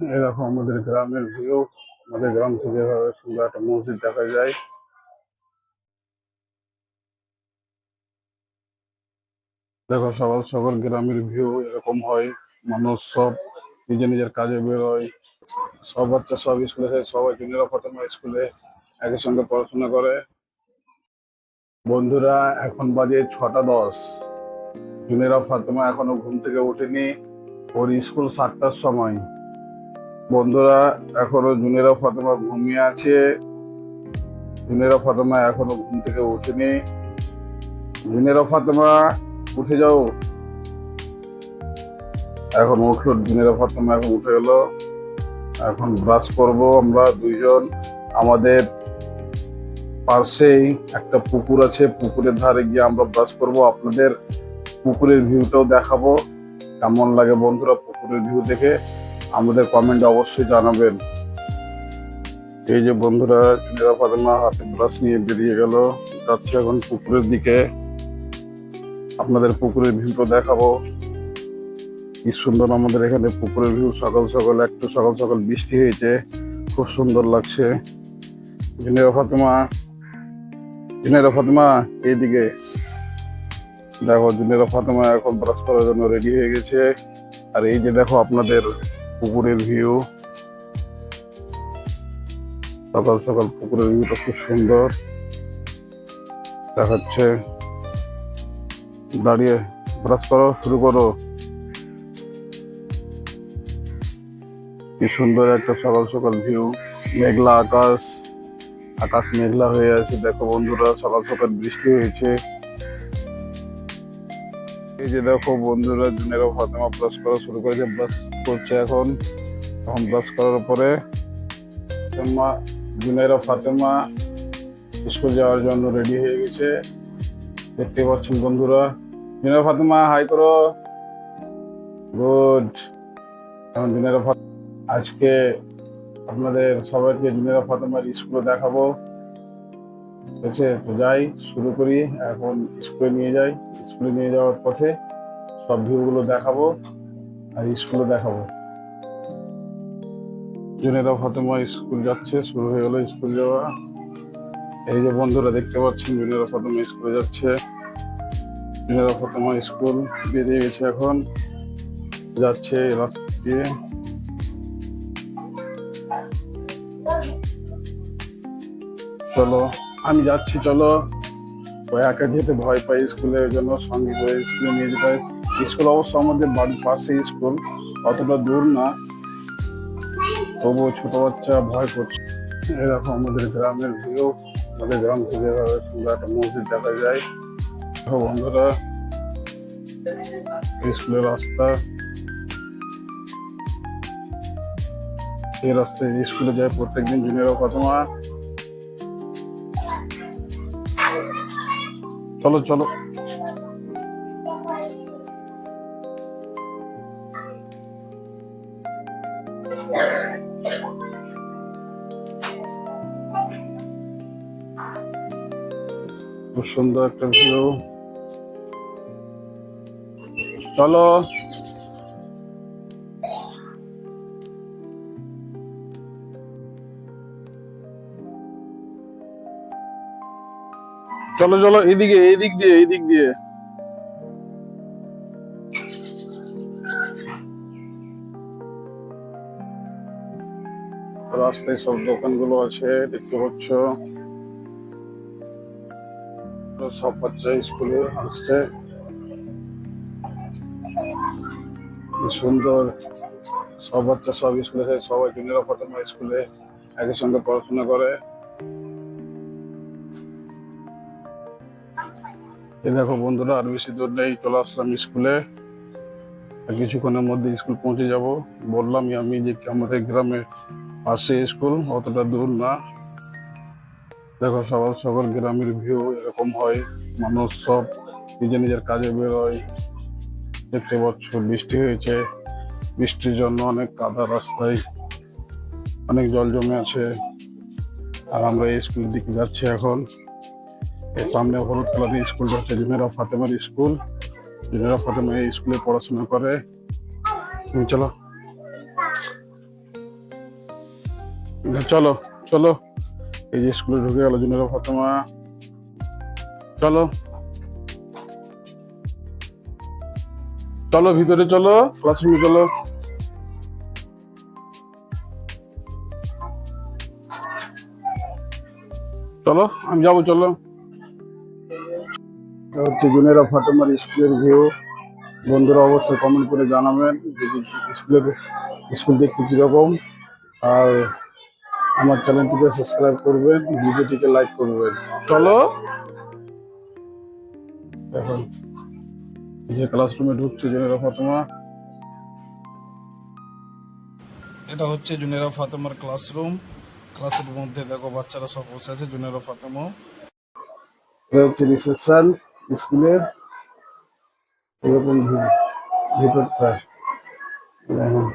দেখো আমাদের গ্রামের ভিউ, আমাদের গ্রাম থেকে এভাবে সুন্দর একটা মসজিদ দেখা যায়। দেখো, সকাল সকাল গ্রামের ভিউ এরকম হয়, মানুষ সব নিজের নিজের কাজে বেরোয় সব বাচ্চা সব স্কুলে সবাই জুনিয়র ফাতেমা স্কুলে একই সঙ্গে পড়াশোনা করে। বন্ধুরা, এখন বাজে ছটা দশ। জুনিয়র ফাতেমা এখনও ঘুম থেকে ওঠেনি। ওর স্কুল সাতটার সময়। বন্ধুরা, এখনও জুনিয়র ফাতেমা ঘুমিয়ে আছে। জুনিয়র ফাতেমা এখনও ঘুম থেকে ওঠেনি। জুনিয়র ফাতেমা, উঠে যাও। এখন উঠল জুনিয়র ফাতেমা এখন উঠে গেল। এখন ব্রাশ করব আমরা দুইজন। আমাদের পাশেই একটা পুকুর আছে, পুকুরের ধারে গিয়ে আমরা ব্রাশ করব। আপনাদের পুকুরের ভিউটাও দেখাবো। কেমন লাগে বন্ধুরা পুকুরের ভিউ দেখে? আমাদের কমেন্টে অবশ্যই জানাবেন। এই যে বন্ধুরা, জুনিয়র ফাতেমা হাতে ব্রাশ নিয়ে বেরিয়ে গেল। যাচ্ছে এখন পুকুরের দিকে। আপনাদের পুকুরের ভিউটা দেখাবো। কি সুন্দর আমাদের এখানে পুকুরের ভিউ সকাল সকাল, একটু সকাল সকাল বৃষ্টি হয়েছে। খুব সুন্দর লাগছে। ফাতেমা, জুনিয়র ফাতেমা, এইদিকে। দেখো, জুনিয়র ফাতেমা এখন ব্রাশ করার জন্য রেডি হয়ে গেছে। আর এই যে দেখো আপনাদের পুকুরের ভিউ। সকাল সকাল পুকুরের ভিউটা খুব সুন্দর। দেখাচ্ছে। দাঁড়িয়ে ব্রাশ করো, শুরু করো। কি সুন্দর একটা সকাল সকাল ভিউ। মেঘলা আকাশ। আকাশ মেঘলা হয়ে আছে। দেখো বন্ধুরা, সকাল সকাল বৃষ্টি হয়েছে। এই যে দেখো বন্ধুরা জুনেরও ফাতেমা ব্রাশ করা শুরু করেছে ব্রাশ করছে এখন। এখন ব্রাশ করার পরে ফাতেমা জুনেরও ফাতেমা স্কুল যাওয়ার জন্য রেডি হয়ে গেছে। দেখতে পাচ্ছেন বন্ধুরা। জুনেরও ফাতেমা হাই করো। গুড এখন ফাতেমা আজকে আপনাদের সবাইকে জুনিয়র ফাতেমার স্কুলে দেখাবো। ঠিক আছে তো যাই, শুরু করি। এখন স্কুলে নিয়ে যাই। স্কুলে নিয়ে যাওয়ার পথে সব ভিউগুলো দেখাবো আর স্কুলে দেখাবো। জুনিয়র ফাতেমা স্কুল যাচ্ছে, শুরু হয়ে গেলো স্কুল যাওয়া। এই যে বন্ধুরা দেখতে পাচ্ছেন, জুনিয়র ফাতেমা স্কুলে যাচ্ছে। জুনিয়র ফাতেমা স্কুল বেরিয়ে গেছে এখন। যাচ্ছে রাস্তা দিয়ে। চলো। আমি যাচ্ছি, চলো। ও একা যেতে ভয় পাই, স্কুলে ওই জন্য সঙ্গে করে স্কুলে নিয়ে যেতে হয়। স্কুল অবশ্য আমাদের বাড়ির পাশে স্কুল, অতটা দূর না। তবুও ছোট বাচ্চা ভয় করছে। এরকম আমাদের গ্রামের ভিউ, আমাদের গ্রাম থেকে সুন্দর একটা মসজিদ দেখা যায়। বন্ধুরা, স্কুলের রাস্তা। এই রাস্তায় স্কুলে যায় প্রত্যেকদিন জুনিয়র প্রথমা চলো চলো। সুন্দর একটা ভিউ চলো। চলো চলো, এদিকে, এদিক দিয়ে এদিক দিয়ে। রাস্তায় সব দোকানগুলো আছে, দেখতে পাচ্ছ। সব বাচ্চা স্কুলে আসছে। সুন্দর। সব বাচ্চা সব স্কুলে সবাই জুনিয়র ফাতেমা স্কুলে একই সঙ্গে পড়াশোনা করে। এই দেখো বন্ধুরা, আর বেশি দূর নেই, চলে আসলাম স্কুলে। কিছুক্ষণের মধ্যে স্কুল পৌঁছে যাব। বললাম, আমি যে আমাদের গ্রামে পাশে স্কুল, অতটা দূর না। দেখো, সকাল সকাল গ্রামের ভিউ এরকম হয়, মানুষ সব নিজের নিজের কাজে বেরোয়। দেখতে পাচ্ছ, বৃষ্টি হয়েছে। বৃষ্টির জন্য অনেক কাদা রাস্তায় অনেক জল জমে আছে। আর আমরা স্কুলের দিকে যাচ্ছি এখন। এর সামনে হলুদ কালারের স্কুলটা হচ্ছে জুনেরা ফাতেমার স্কুল। জুনেরা ফাতেমা এই স্কুলে পড়াশোনা করে। চলো। চলো চলো। এই যে স্কুলে ঢুকে গেল জুনিয়র ফাতেমা। চলো। চলো, ভিতরে চলো ক্লাসরুমে চলো। চলো, আমি যাব, চলো। এটা হচ্ছে জুনেরা ফাতেমার স্কুলের ভিউ। বন্ধুরা অবশ্যই কমেন্ট করে জানাবেন যে স্কুলের, স্কুল দেখতে কীরকম। আর আমার চ্যানেলটিকে সাবস্ক্রাইব করবেন, ভিডিওটিকে লাইক করবেন। চলো। এখন যে ক্লাসরুমে ঢুকছে জুনেরা ফাতেমা। এটা হচ্ছে জুনেরা ফাতেমার ক্লাসরুম ক্লাসের মধ্যে দেখো বাচ্চারা সব বসে আছে, জুনেরা ফাতেমা। এটা হচ্ছে রিসেপশন স্কুলের এরকম ভিতরটা। দেখুন